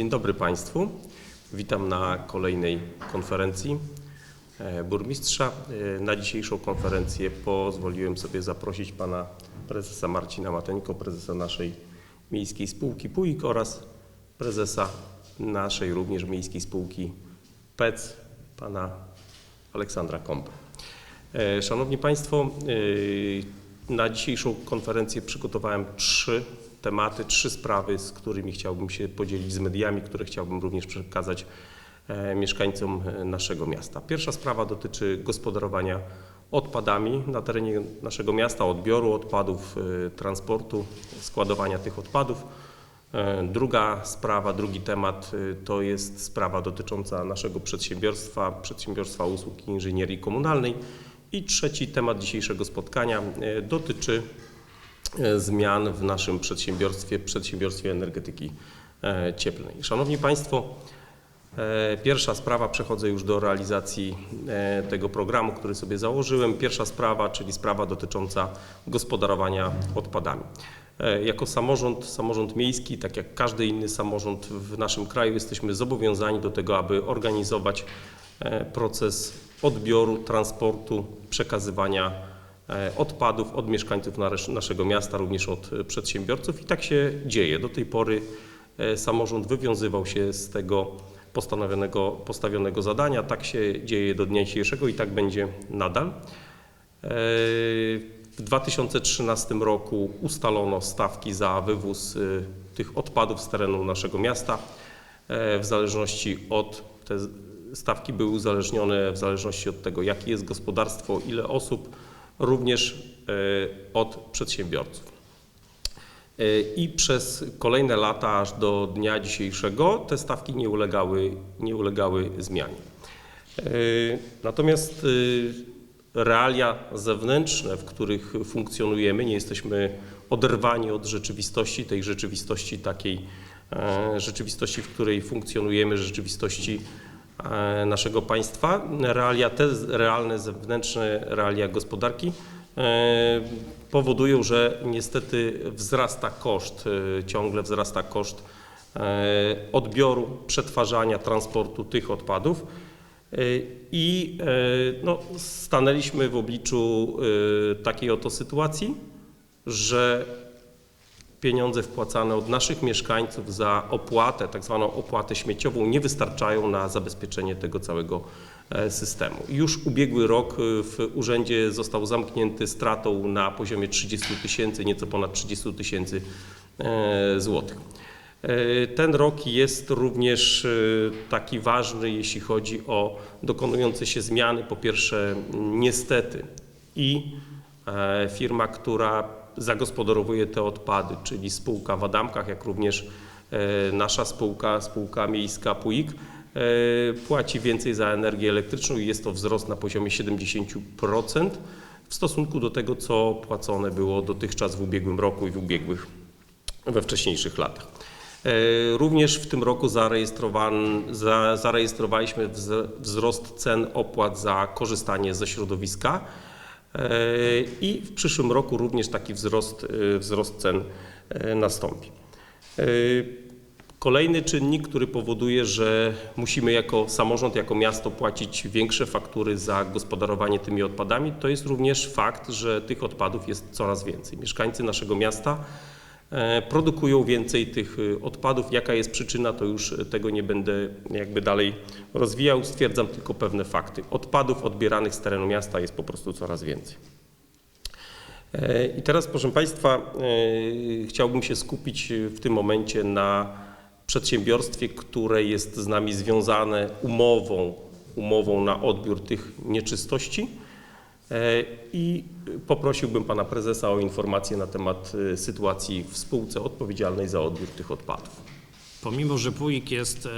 Dzień dobry Państwu. Witam na kolejnej konferencji e, burmistrza. E, Na dzisiejszą konferencję pozwoliłem sobie zaprosić pana prezesa Marcina Mateńko, prezesa naszej miejskiej spółki PUIK oraz prezesa naszej również miejskiej spółki PEC, pana Aleksandra Kąpę. E, Szanowni Państwo, na dzisiejszą konferencję przygotowałem trzy tematy, trzy sprawy, z którymi chciałbym się podzielić z mediami, które chciałbym również przekazać e, mieszkańcom e, naszego miasta. Pierwsza sprawa dotyczy gospodarowania odpadami na terenie naszego miasta, odbioru odpadów, e, transportu, składowania tych odpadów. Druga sprawa, drugi temat to jest sprawa dotycząca naszego przedsiębiorstwa, przedsiębiorstwa usług inżynierii komunalnej. I trzeci temat dzisiejszego spotkania dotyczy zmian w naszym przedsiębiorstwie, przedsiębiorstwie energetyki e, cieplnej. Szanowni Państwo, e, pierwsza sprawa, przechodzę już do realizacji e, tego programu, który sobie założyłem. Pierwsza sprawa, czyli sprawa dotycząca gospodarowania odpadami. E, Jako samorząd, samorząd miejski, tak jak każdy inny samorząd w naszym kraju, jesteśmy zobowiązani do tego, aby organizować e, proces odbioru, transportu, przekazywania e, odpadów od mieszkańców nasz- naszego miasta, również od e, przedsiębiorców i tak się dzieje. Do tej pory e, samorząd wywiązywał się z tego postanowionego, postawionego zadania. Tak się dzieje do dnia dzisiejszego i tak będzie nadal. E, W 2013 roku ustalono stawki za wywóz tych odpadów z terenu naszego miasta. E, W zależności od, te stawki były uzależnione w zależności od tego, jakie jest gospodarstwo, ile osób, również e, od przedsiębiorców. E, I przez kolejne lata, aż do dnia dzisiejszego, te stawki nie ulegały, nie ulegały zmianie. E, Natomiast realia zewnętrzne, w których funkcjonujemy, nie jesteśmy oderwani od rzeczywistości, tej rzeczywistości takiej, rzeczywistości, w której funkcjonujemy, rzeczywistości naszego państwa. Realia te realne, zewnętrzne realia gospodarki e, powodują, że niestety wzrasta koszt, e, ciągle wzrasta koszt e, odbioru, przetwarzania, transportu tych odpadów. E, I e, no, stanęliśmy w obliczu e, takiej oto sytuacji, że pieniądze wpłacane od naszych mieszkańców za opłatę, tak zwaną opłatę śmieciową, nie wystarczają na zabezpieczenie tego całego e, systemu. Już ubiegły rok e, w urzędzie został zamknięty stratą na poziomie 30 tysięcy, nieco ponad 30 tysięcy e, złotych. Ten rok jest również taki ważny, jeśli chodzi o dokonujące się zmiany. Po pierwsze, niestety i firma, która zagospodarowuje te odpady, czyli spółka w Adamkach, jak również e, nasza spółka, spółka miejska PUIK, e, płaci więcej za energię elektryczną i jest to wzrost na poziomie 70% w stosunku do tego, co płacone było dotychczas w ubiegłym roku i w ubiegłych we wcześniejszych latach. E, Również w tym roku zarejestrowaliśmy wz- wzrost cen opłat za korzystanie ze środowiska i w przyszłym roku również taki wzrost, e, wzrost cen e, nastąpi. E, Kolejny czynnik, który powoduje, że musimy jako samorząd, jako miasto płacić większe faktury za gospodarowanie tymi odpadami, to jest również fakt, że tych odpadów jest coraz więcej. Mieszkańcy naszego miasta e, produkują więcej tych e, odpadów. Jaka jest przyczyna, to już tego nie będę jakby dalej rozwijał. Stwierdzam tylko pewne fakty. Odpadów odbieranych z terenu miasta jest po prostu coraz więcej. E, I teraz, proszę Państwa, e, chciałbym się skupić w tym momencie na przedsiębiorstwie, które jest z nami związane umową, umową na odbiór tych nieczystości. E, I poprosiłbym Pana Prezesa o informację na temat e, sytuacji w spółce odpowiedzialnej za odbiór tych odpadów. Pomimo, że PUIK jest e,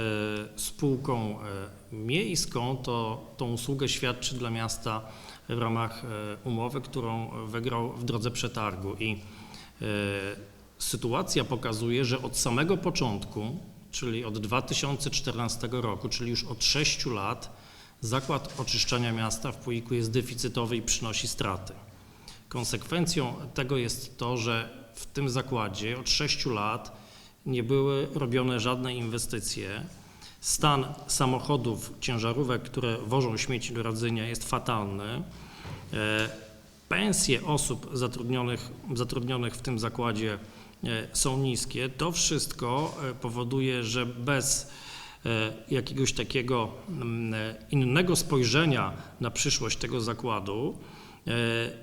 spółką miejską, to tą usługę świadczy dla miasta w ramach umowy, którą wygrał w drodze przetargu. I sytuacja pokazuje, że od samego początku, czyli od 2014 roku, czyli już od 6 lat, zakład oczyszczania miasta w PUIK-u jest deficytowy i przynosi straty. Konsekwencją tego jest to, że w tym zakładzie od 6 lat nie były robione żadne inwestycje. Stan samochodów, ciężarówek, które wożą śmieci do Radzynia jest fatalny. E, Pensje osób zatrudnionych, zatrudnionych w tym zakładzie e, są niskie. To wszystko e, powoduje, że bez jakiegoś takiego mm, e, innego spojrzenia na przyszłość tego zakładu e,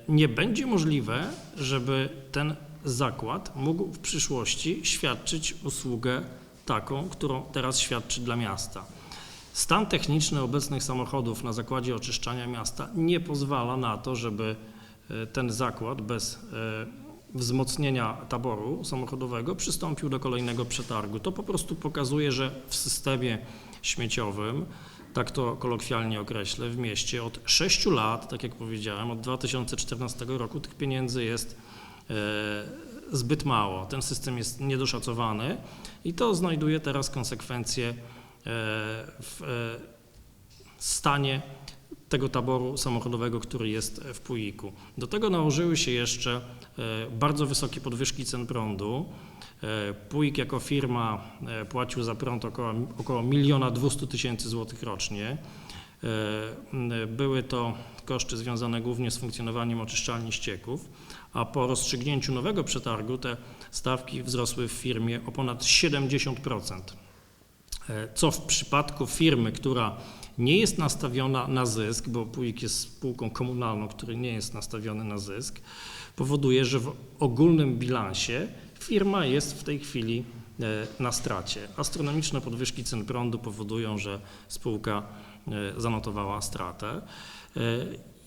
nie będzie możliwe, żeby ten zakład mógł w przyszłości świadczyć usługę taką, którą teraz świadczy dla miasta. Stan techniczny obecnych samochodów na zakładzie oczyszczania miasta nie pozwala na to, żeby e, ten zakład bez e, wzmocnienia taboru samochodowego przystąpił do kolejnego przetargu. To po prostu pokazuje, że w systemie śmieciowym, tak to kolokwialnie określę, w mieście od 6 lat, tak jak powiedziałem, od 2014 roku tych pieniędzy jest e, zbyt mało. Ten system jest niedoszacowany i to znajduje teraz konsekwencje e, w e, stanie tego taboru samochodowego, który jest w Puiku. Do tego nałożyły się jeszcze bardzo wysokie podwyżki cen prądu. E, Puik jako firma e, płacił za prąd około, około 1 200 tysięcy złotych rocznie. E, Były to koszty związane głównie z funkcjonowaniem oczyszczalni ścieków, a po rozstrzygnięciu nowego przetargu te stawki wzrosły w firmie o ponad 70%. E, Co w przypadku firmy, która nie jest nastawiona na zysk, bo Puik jest spółką komunalną, który nie jest nastawiony na zysk, powoduje, że w ogólnym bilansie firma jest w tej chwili e, na stracie. Astronomiczne podwyżki cen prądu powodują, że spółka e, zanotowała stratę e,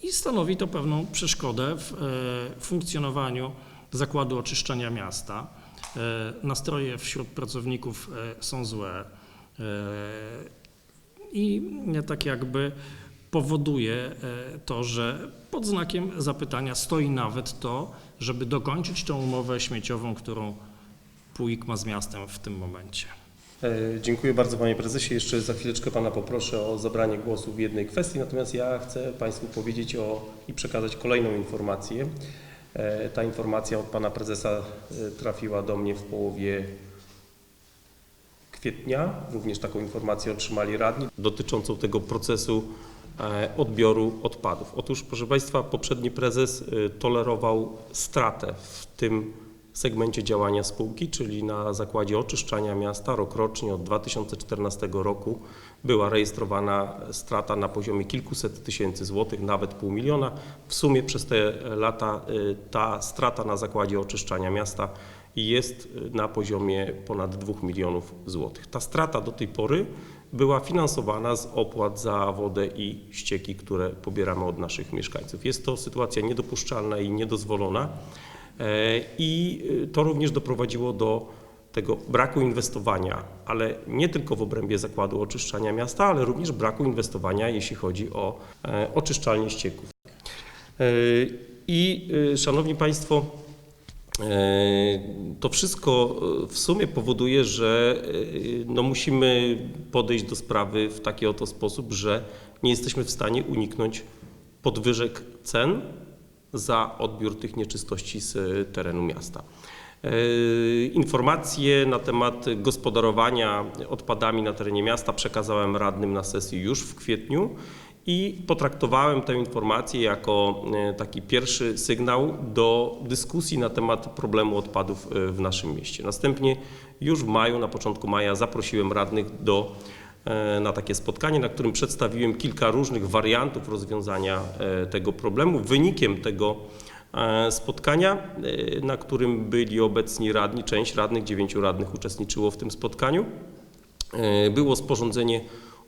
i stanowi to pewną przeszkodę w funkcjonowaniu zakładu oczyszczania miasta. Nastroje wśród pracowników są złe i tak jakby powoduje e, to, że pod znakiem zapytania stoi nawet to, żeby dokończyć tą umowę śmieciową, którą Puik ma z miastem w tym momencie. E, Dziękuję bardzo Panie Prezesie. Jeszcze za chwileczkę Pana poproszę o zabranie głosu w jednej kwestii, natomiast ja chcę Państwu powiedzieć o i przekazać kolejną informację. E, Ta informacja od Pana Prezesa trafiła do mnie w połowie kwietnia. Również taką informację otrzymali radni dotyczącą tego procesu e, odbioru odpadów. Otóż, proszę Państwa, poprzedni prezes e, tolerował stratę w tym segmencie działania spółki, czyli na zakładzie oczyszczania miasta rokrocznie od 2014 roku była rejestrowana strata na poziomie kilkuset tysięcy złotych, nawet pół miliona. W sumie przez te lata y, ta strata na zakładzie oczyszczania miasta jest y, na poziomie ponad 2 milionów złotych. Ta strata do tej pory była finansowana z opłat za wodę i ścieki, które pobieramy od naszych mieszkańców. Jest to sytuacja niedopuszczalna i niedozwolona. E, I y, to również doprowadziło do tego braku inwestowania, ale nie tylko w obrębie zakładu oczyszczania miasta, ale również braku inwestowania, jeśli chodzi o e, oczyszczalnie ścieków. E, I y, szanowni Państwo, to wszystko e, w sumie powoduje, że e, no musimy podejść do sprawy w taki oto sposób, że nie jesteśmy w stanie uniknąć podwyżek cen za odbiór tych nieczystości z e, terenu miasta. E, Informacje na temat gospodarowania odpadami na terenie miasta przekazałem radnym na sesji już w kwietniu i potraktowałem tę informację jako e, taki pierwszy sygnał do dyskusji na temat problemu odpadów e, w naszym mieście. Następnie już w maju, na początku maja zaprosiłem radnych do e, na takie spotkanie, na którym przedstawiłem kilka różnych wariantów rozwiązania tego problemu. Wynikiem tego spotkania, na którym byli obecni radni, część radnych, dziewięciu radnych uczestniczyło w tym spotkaniu, było sporządzenie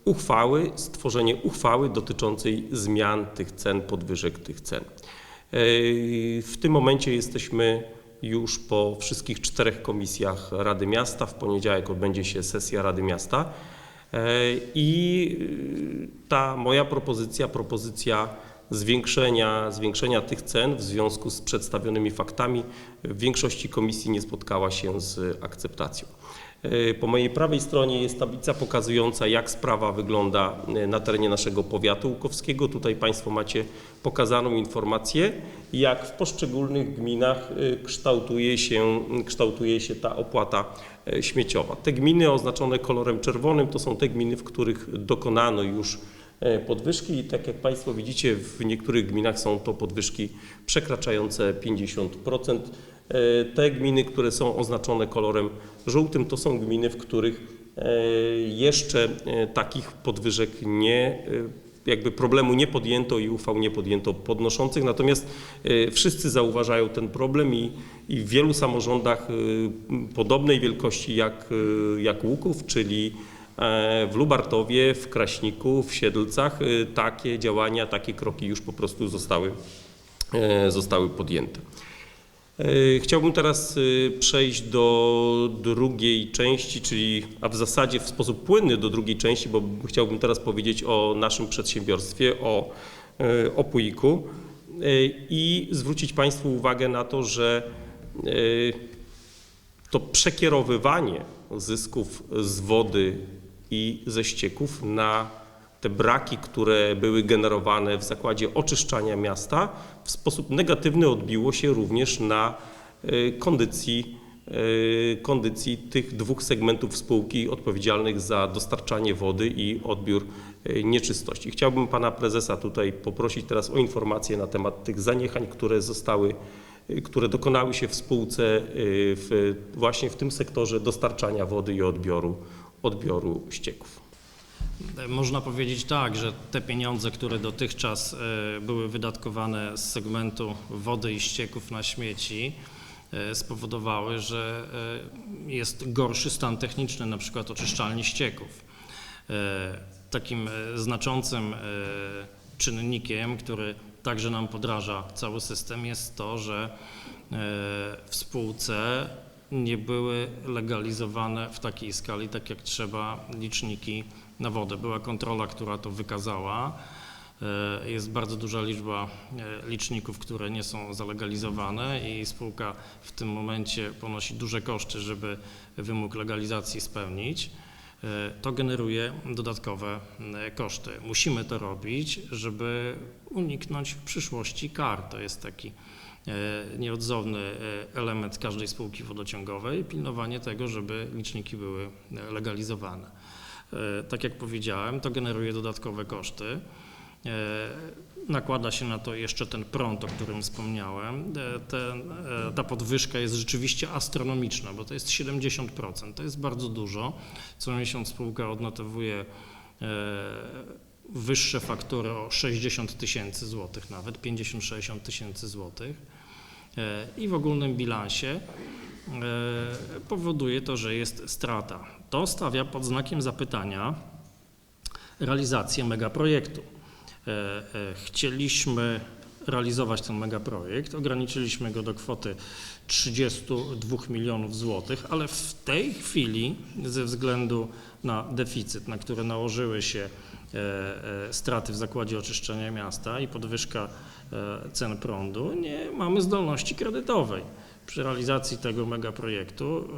uchwały, stworzenie uchwały dotyczącej zmian tych cen, podwyżek tych cen. E, W tym momencie jesteśmy już po wszystkich czterech komisjach Rady Miasta. W poniedziałek odbędzie się sesja Rady Miasta. E, I y, ta moja propozycja, propozycja zwiększenia, zwiększenia tych cen w związku z przedstawionymi faktami w większości komisji nie spotkała się z akceptacją. E, Po mojej prawej stronie jest tablica pokazująca, jak sprawa wygląda e, na terenie naszego powiatu łukowskiego. Tutaj Państwo macie pokazaną informację, jak w poszczególnych gminach e, kształtuje się, kształtuje się ta opłata śmieciowa. Te gminy oznaczone kolorem czerwonym to są te gminy, w których dokonano już podwyżki i tak jak Państwo widzicie, w niektórych gminach są to podwyżki przekraczające 50%. E, Te gminy, które są oznaczone kolorem żółtym, to są gminy, w których e, jeszcze e, takich podwyżek nie, e, jakby problemu nie podjęto i uchwał nie podjęto podnoszących. Natomiast e, wszyscy zauważają ten problem i, i w wielu samorządach e, podobnej wielkości jak, e, jak Łuków, czyli e, w Lubartowie, w Kraśniku, w Siedlcach e, takie działania, takie kroki już po prostu zostały, e, zostały podjęte. E, Chciałbym teraz e, przejść do drugiej części, czyli, a w zasadzie w sposób płynny do drugiej części, bo chciałbym teraz powiedzieć o naszym przedsiębiorstwie, o, e, o Puiku e, i zwrócić Państwu uwagę na to, że e, to przekierowywanie zysków z wody i ze ścieków na te braki, które były generowane w zakładzie oczyszczania miasta, w sposób negatywny odbiło się również na e, kondycji, e, kondycji tych dwóch segmentów spółki odpowiedzialnych za dostarczanie wody i odbiór e, nieczystości. Chciałbym pana prezesa tutaj poprosić teraz o informację na temat tych zaniechań, które zostały które dokonały się w spółce w, właśnie w tym sektorze dostarczania wody i odbioru, odbioru ścieków. Można powiedzieć tak, że te pieniądze, które dotychczas e, były wydatkowane z segmentu wody i ścieków na śmieci, e, spowodowały, że e, jest gorszy stan techniczny na przykład oczyszczalni ścieków. Takim znaczącym czynnikiem, który także nam podraża cały system jest to, że w spółce nie były legalizowane w takiej skali, tak jak trzeba, liczniki na wodę. Była kontrola, która to wykazała. E, Jest bardzo duża liczba e, liczników, które nie są zalegalizowane i spółka w tym momencie ponosi duże koszty, żeby wymóg legalizacji spełnić. E, To generuje dodatkowe koszty. Musimy to robić, żeby uniknąć w przyszłości kar. To jest taki nieodzowny e, element każdej spółki wodociągowej, pilnowanie tego, żeby liczniki były e, legalizowane. E, Tak jak powiedziałem, to generuje dodatkowe koszty. E, Nakłada się na to jeszcze ten prąd, o którym wspomniałem. E, Ten, e, ta podwyżka jest rzeczywiście astronomiczna, bo to jest 70%. To jest bardzo dużo. Co miesiąc spółka odnotowuje e, wyższe faktury o 60 tysięcy złotych, nawet 50-60 tysięcy złotych. E, I w ogólnym bilansie e, powoduje to, że jest strata. To stawia pod znakiem zapytania realizację megaprojektu. E, Chcieliśmy realizować ten megaprojekt, ograniczyliśmy go do kwoty 32 milionów złotych, ale w tej chwili ze względu na deficyt, na który nałożyły się e, e, straty w zakładzie oczyszczania miasta i podwyżka e, cen prądu, nie mamy zdolności kredytowej. Przy realizacji tego megaprojektu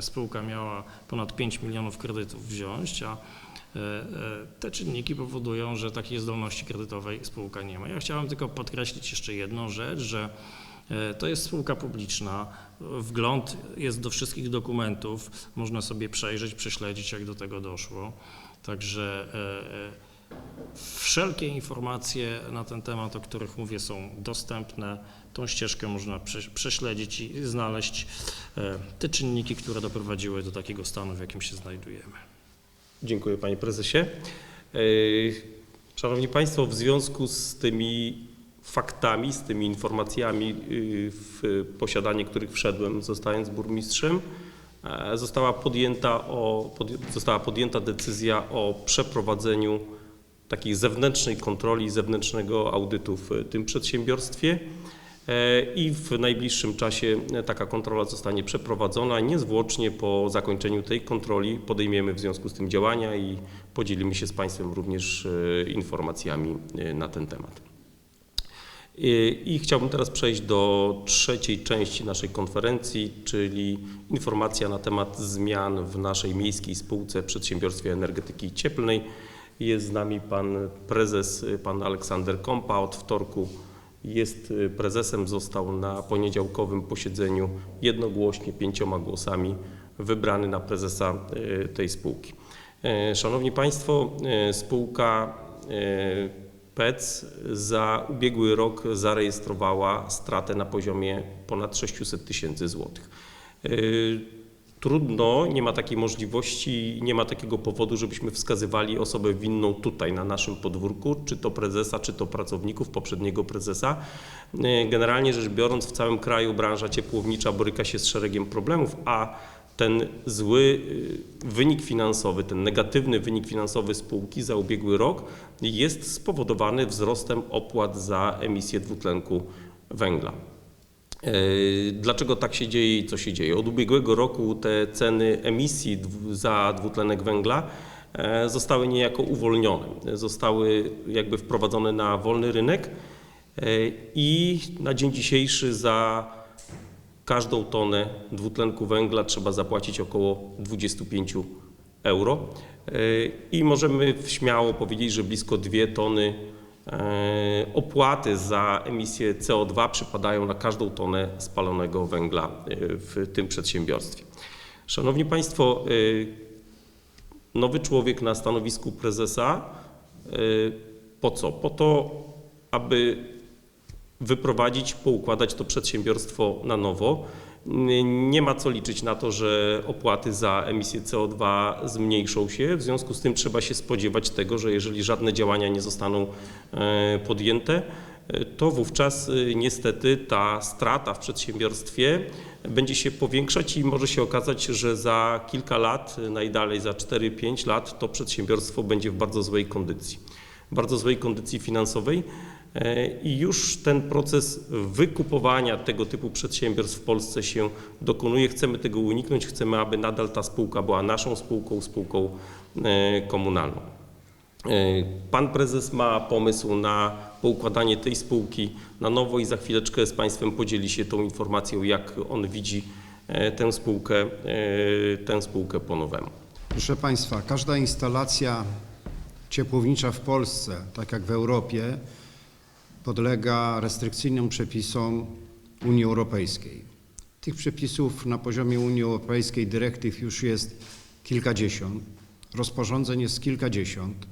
spółka miała ponad 5 milionów kredytów wziąć, a te czynniki powodują, że takiej zdolności kredytowej spółka nie ma. Ja chciałem tylko podkreślić jeszcze jedną rzecz, że e, to jest spółka publiczna. Wgląd jest do wszystkich dokumentów. Można sobie przejrzeć, prześledzić, jak do tego doszło. Także e, e, wszelkie informacje na ten temat, o których mówię, są dostępne. Tą ścieżkę można prze- prześledzić i znaleźć e, te czynniki, które doprowadziły do takiego stanu, w jakim się znajdujemy. Dziękuję panie prezesie. E, Szanowni Państwo, w związku z tymi faktami, z tymi informacjami, y, w posiadanie których wszedłem zostając burmistrzem, e, została podjęta, o, podj- została podjęta decyzja o przeprowadzeniu takiej zewnętrznej kontroli, zewnętrznego audytu w tym przedsiębiorstwie. E, I w najbliższym czasie e, taka kontrola zostanie przeprowadzona. Niezwłocznie po zakończeniu tej kontroli podejmiemy w związku z tym działania i podzielimy się z Państwem również e, informacjami na ten temat. I, chciałbym teraz przejść do trzeciej części naszej konferencji, czyli informacja na temat zmian w naszej miejskiej spółce Przedsiębiorstwie Energetyki Cieplnej. Jest z nami pan prezes, pan Aleksander Kompa. Od wtorku jest y, prezesem, został na poniedziałkowym posiedzeniu jednogłośnie pięcioma głosami wybrany na prezesa y, tej spółki. E, Szanowni Państwo, spółka PEC za ubiegły rok zarejestrowała stratę na poziomie ponad 600 tysięcy złotych. Trudno, nie ma takiej możliwości, nie ma takiego powodu, żebyśmy wskazywali osobę winną tutaj na naszym podwórku, czy to prezesa, czy to pracowników poprzedniego prezesa. E, Generalnie rzecz biorąc, w całym kraju branża ciepłownicza boryka się z szeregiem problemów, a ten zły y, wynik finansowy, ten negatywny wynik finansowy spółki za ubiegły rok jest spowodowany wzrostem opłat za emisję dwutlenku węgla. E, Dlaczego tak się dzieje i co się dzieje? Od ubiegłego roku te ceny emisji za dwutlenek węgla e, zostały niejako uwolnione, zostały jakby wprowadzone na wolny rynek e, i na dzień dzisiejszy za każdą tonę dwutlenku węgla trzeba zapłacić około 25 euro i możemy śmiało powiedzieć, że blisko 2 tony opłaty za emisję CO2 przypadają na każdą tonę spalonego węgla e, w tym przedsiębiorstwie. Szanowni Państwo, e, nowy człowiek na stanowisku prezesa e, po co? Po to, aby wyprowadzić, poukładać to przedsiębiorstwo na nowo. Nie ma co liczyć na to, że opłaty za emisję CO2 zmniejszą się. W związku z tym trzeba się spodziewać tego, że jeżeli żadne działania nie zostaną e, podjęte, e, to wówczas e, niestety ta strata w przedsiębiorstwie będzie się powiększać i może się okazać, że za kilka lat, najdalej za 4-5 lat, to przedsiębiorstwo będzie w bardzo złej kondycji. Bardzo złej kondycji finansowej. E, I już ten proces wykupowania tego typu przedsiębiorstw w Polsce się dokonuje. Chcemy tego uniknąć, chcemy, aby nadal ta spółka była naszą spółką, spółką e, komunalną. E, Pan prezes ma pomysł na poukładanie tej spółki na nowo i za chwileczkę z Państwem podzieli się tą informacją, jak on widzi tę spółkę, tę spółkę po nowemu. Proszę Państwa, każda instalacja ciepłownicza w Polsce, tak jak w Europie, podlega restrykcyjnym przepisom Unii Europejskiej. Tych przepisów na poziomie Unii Europejskiej, dyrektyw już jest kilkadziesiąt, rozporządzeń jest kilkadziesiąt.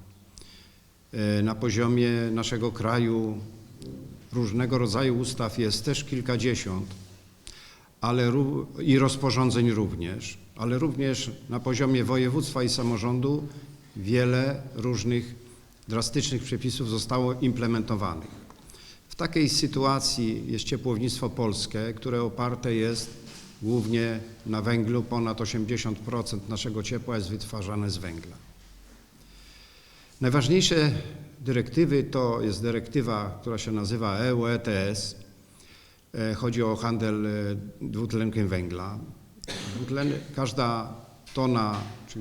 E, Na poziomie naszego kraju różnego rodzaju ustaw jest też kilkadziesiąt ale i rozporządzeń również, ale również na poziomie województwa i samorządu wiele różnych drastycznych przepisów zostało implementowanych. Takiej sytuacji jest ciepłownictwo polskie, które oparte jest głównie na węglu. Ponad 80% naszego ciepła jest wytwarzane z węgla. Najważniejsze dyrektywy to jest dyrektywa, która się nazywa EU ETS, E, Chodzi o handel e, dwutlenkiem węgla. Dwutlen, każda tona e,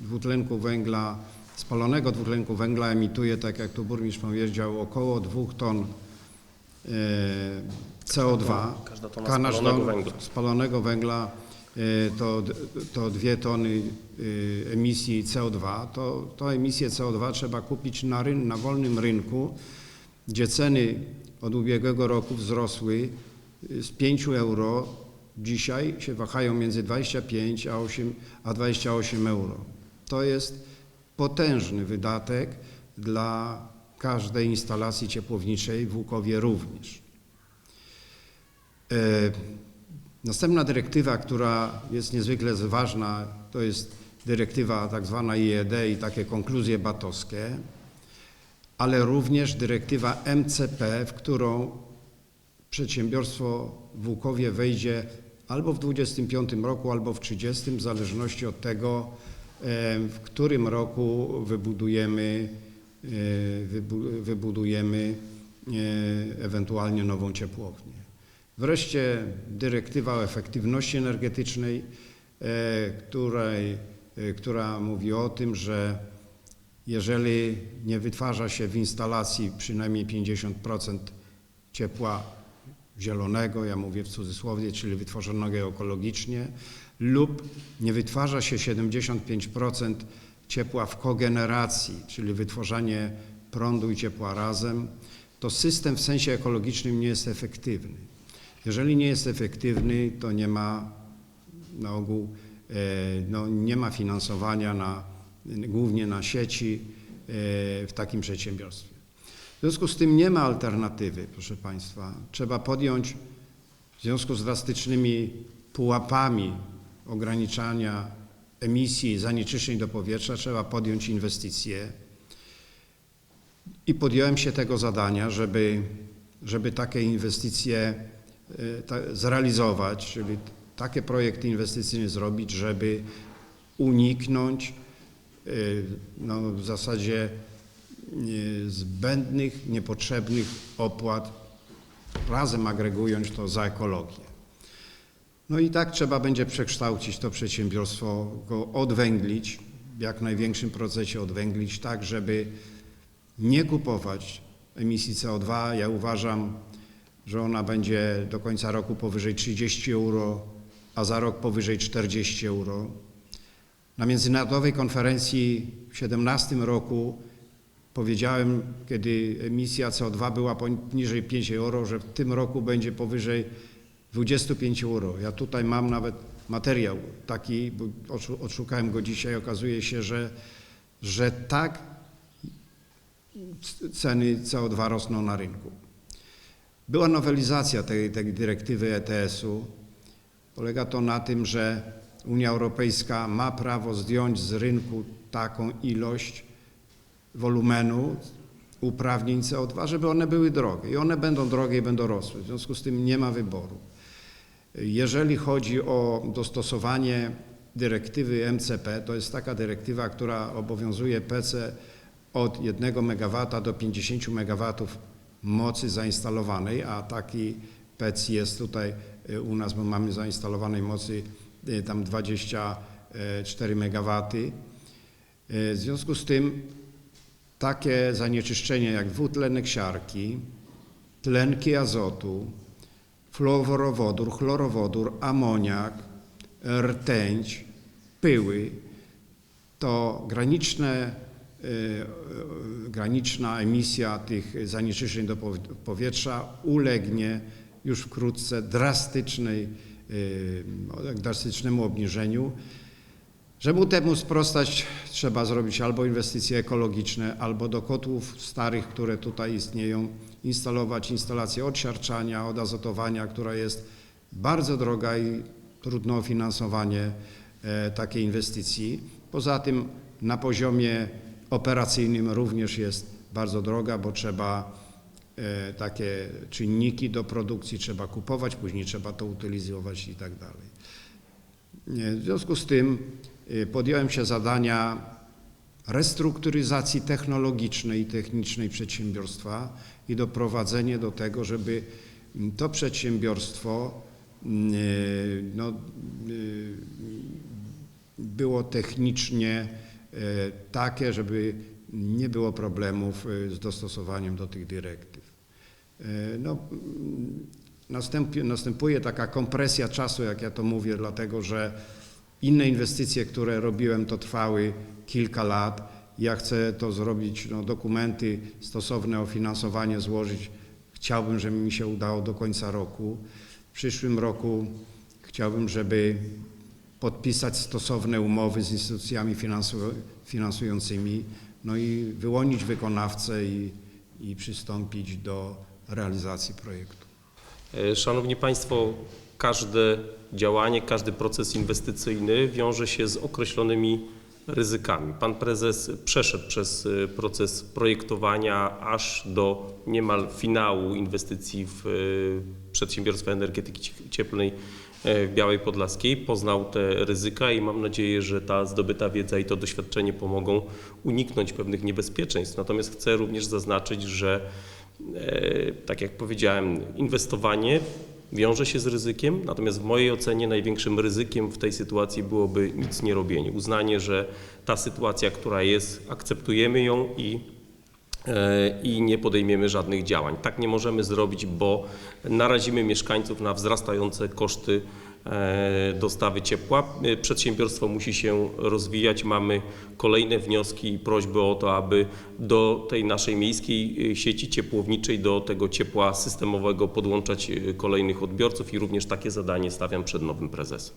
dwutlenku węgla, spalonego dwutlenku węgla emituje, tak jak tu burmistrz powiedział, około dwóch ton CO2. Każda tona Każda spalonego ton węgla. spalonego węgla e, to, to dwie tony e, emisji CO2. To, to emisję CO2 trzeba kupić na, ryn, na wolnym rynku, gdzie ceny od ubiegłego roku wzrosły z 5 euro, dzisiaj się wahają między 25 a, 8, a 28 euro. To jest potężny wydatek dla każdej instalacji ciepłowniczej w Łukowie również. E, Następna dyrektywa, która jest niezwykle ważna, to jest dyrektywa tak zwana IED i takie konkluzje batowskie, ale również dyrektywa MCP, w którą przedsiębiorstwo w Łukowie wejdzie albo w 25 roku, albo w 30, w zależności od tego, e, w którym roku wybudujemy, wybu- wybudujemy e, ewentualnie nową ciepłownię. Wreszcie dyrektywa o efektywności energetycznej, e, której, e, która mówi o tym, że jeżeli nie wytwarza się w instalacji przynajmniej 50% ciepła zielonego, ja mówię w cudzysłowie, czyli wytworzonego ekologicznie, lub nie wytwarza się 75% ciepła w kogeneracji, czyli wytwarzanie prądu i ciepła razem, to system w sensie ekologicznym nie jest efektywny. Jeżeli nie jest efektywny, to nie ma na ogół e, no, nie ma finansowania na, głównie na sieci e, w takim przedsiębiorstwie. W związku z tym nie ma alternatywy, proszę Państwa. Trzeba podjąć w związku z drastycznymi pułapami ograniczania emisji zanieczyszczeń do powietrza, trzeba podjąć inwestycje. I podjąłem się tego zadania, żeby, żeby takie inwestycje e, zrealizować, żeby takie projekty inwestycyjne zrobić, żeby uniknąć e, no, w zasadzie e, zbędnych, niepotrzebnych opłat, razem agregując to za ekologię. No i tak trzeba będzie przekształcić to przedsiębiorstwo, go odwęglić, w jak największym procesie odwęglić, tak żeby nie kupować emisji CO2. Ja uważam, że ona będzie do końca roku powyżej 30 euro, a za rok powyżej 40 euro. Na międzynarodowej konferencji w 2017 roku powiedziałem, kiedy emisja CO2 była poniżej 5 euro, że w tym roku będzie powyżej 25 euro. Ja tutaj mam nawet materiał taki, bo odszu- odszukałem go dzisiaj, okazuje się, że, że tak ceny CO2 rosną na rynku. Była nowelizacja tej, tej dyrektywy ETS-u. Polega to na tym, że Unia Europejska ma prawo zdjąć z rynku taką ilość wolumenu uprawnień CO2, żeby one były drogie. I one będą drogie i będą rosły. W związku z tym nie ma wyboru. Jeżeli chodzi o dostosowanie dyrektywy MCP, to jest taka dyrektywa, która obowiązuje PC od 1 MW do 50 MW mocy zainstalowanej, a taki PEC jest tutaj y, u nas, bo mamy zainstalowanej mocy y, tam 24 MW. Y, W związku z tym takie zanieczyszczenia jak dwutlenek siarki, tlenki azotu, fluorowodór, chlorowodór, amoniak, rtęć, pyły, to graniczne, y, graniczna emisja tych zanieczyszczeń do pow- powietrza ulegnie już wkrótce drastycznej, y, drastycznemu obniżeniu. Żeby temu sprostać, trzeba zrobić albo inwestycje ekologiczne, albo do kotłów starych, które tutaj istnieją, instalować instalację odsiarczania, odazotowania, która jest bardzo droga i trudno o finansowanie e, takiej inwestycji. Poza tym na poziomie operacyjnym również jest bardzo droga, bo trzeba e, takie czynniki do produkcji trzeba kupować, później trzeba to utylizować i tak dalej. W związku z tym y, podjąłem się zadania restrukturyzacji technologicznej i technicznej przedsiębiorstwa i doprowadzenie do tego, żeby to przedsiębiorstwo mm, y, no, y, było technicznie y, takie, żeby nie było problemów z dostosowaniem do tych dyrektyw. No, mm, następuje taka kompresja czasu, jak ja to mówię, dlatego że inne inwestycje, które robiłem, to trwały kilka lat. Ja chcę to zrobić, no, dokumenty stosowne o finansowanie złożyć. Chciałbym, żeby mi się udało do końca roku. W przyszłym roku chciałbym, żeby podpisać stosowne umowy z instytucjami finansu- finansującymi, no i wyłonić wykonawcę i, i przystąpić do realizacji projektu. E, Szanowni Państwo, każde działanie, każdy proces inwestycyjny wiąże się z określonymi ryzykami. Pan prezes przeszedł przez e, proces projektowania aż do niemal finału inwestycji w e, przedsiębiorstwa energetyki cie- cieplnej w Białej Podlaskiej. Poznał te ryzyka i mam nadzieję, że ta zdobyta wiedza i to doświadczenie pomogą uniknąć pewnych niebezpieczeństw. Natomiast chcę również zaznaczyć, że E, tak jak powiedziałem, inwestowanie wiąże się z ryzykiem, natomiast w mojej ocenie największym ryzykiem w tej sytuacji byłoby nic nie robienie. Uznanie, że ta sytuacja, która jest, akceptujemy ją i e, i nie podejmiemy żadnych działań. Tak nie możemy zrobić, bo narazimy mieszkańców na wzrastające koszty dostawy ciepła. E, Przedsiębiorstwo musi się rozwijać. Mamy kolejne wnioski i prośby o to, aby do tej naszej miejskiej e, sieci ciepłowniczej, do tego ciepła systemowego podłączać e, kolejnych odbiorców i również takie zadanie stawiam przed nowym prezesem.